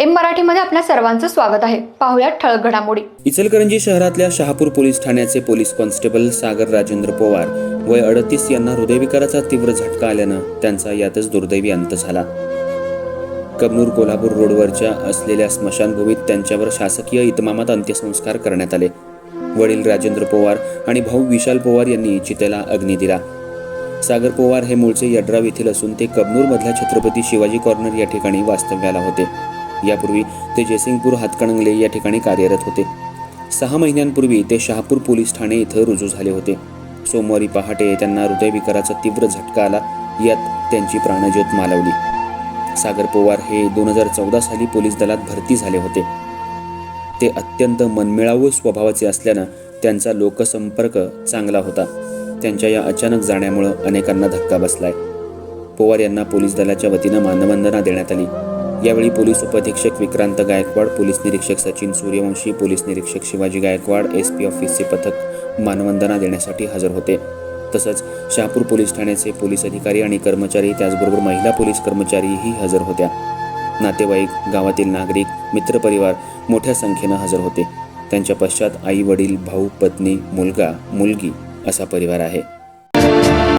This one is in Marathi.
एम मराठीमध्ये आपल्या सर्वांचं स्वागत आहे. पाहुयात ठळक घडामोडी. इचलकरंजी शहरातल्या शहापूर पोलीस ठाण्याचे पोलीस कॉन्स्टेबल सागर राजेंद्र पवार वय अडतीस यांना हृदयविकाराचा तीव्र झटका आल्यानं त्यांचा यातच दुर्दैवी अंत झाला. कबनूर कोल्हापूर रोडवरच्या असलेल्या स्मशानभूमीत त्यांच्यावर शासकीय इतमामात अंत्यसंस्कार करण्यात आले. वडील राजेंद्र पवार आणि भाऊ विशाल पवार यांनी चितेला अग्नी दिला. सागर पवार हे मूळचे यड्राव येथील असून ते कबनूरमधल्या छत्रपती शिवाजी कॉर्नर या ठिकाणी वास्तव्याला होते. यापूर्वी ते जयसिंगपूर हातकणंगले या ठिकाणी कार्यरत होते. सहा महिन्यांपूर्वी ते शहापूर पोलीस ठाणे इथं रुजू झाले होते. सोमवारी पहाटे त्यांना हृदयविकाराचा तीव्र झटका आला यात त्यांची प्राणज्योत मालवली. सागर पवार हे दोन हजार चौदा साली पोलीस दलात भरती झाले होते. ते अत्यंत मनमिळावू स्वभावाचे असल्यानं त्यांचा लोकसंपर्क चांगला होता. त्यांच्या या अचानक जाण्यामुळं अनेकांना धक्का बसलाय. पवार यांना पोलीस दलाच्या वतीनं मानवंदना देण्यात आली. यावेळी पोलीस उपअधीक्षक विक्रांत गायकवाड पोलीस निरीक्षक सचिन सूर्यवंशी पोलीस निरीक्षक शिवाजी गायकवाड एस पी ऑफिसचे पथक मानवंदना देण्यासाठी हजर होते. तसंच शहापूर पोलीस ठाण्याचे पोलीस अधिकारी आणि कर्मचारी त्याचबरोबर महिला पोलीस कर्मचारीही हजर होत्या. नातेवाईक गावातील नागरिक मित्रपरिवार मोठ्या संख्येनं हजर होते. त्यांच्या पश्चात आई वडील भाऊ पत्नी मुलगा मुलगी असा परिवार आहे.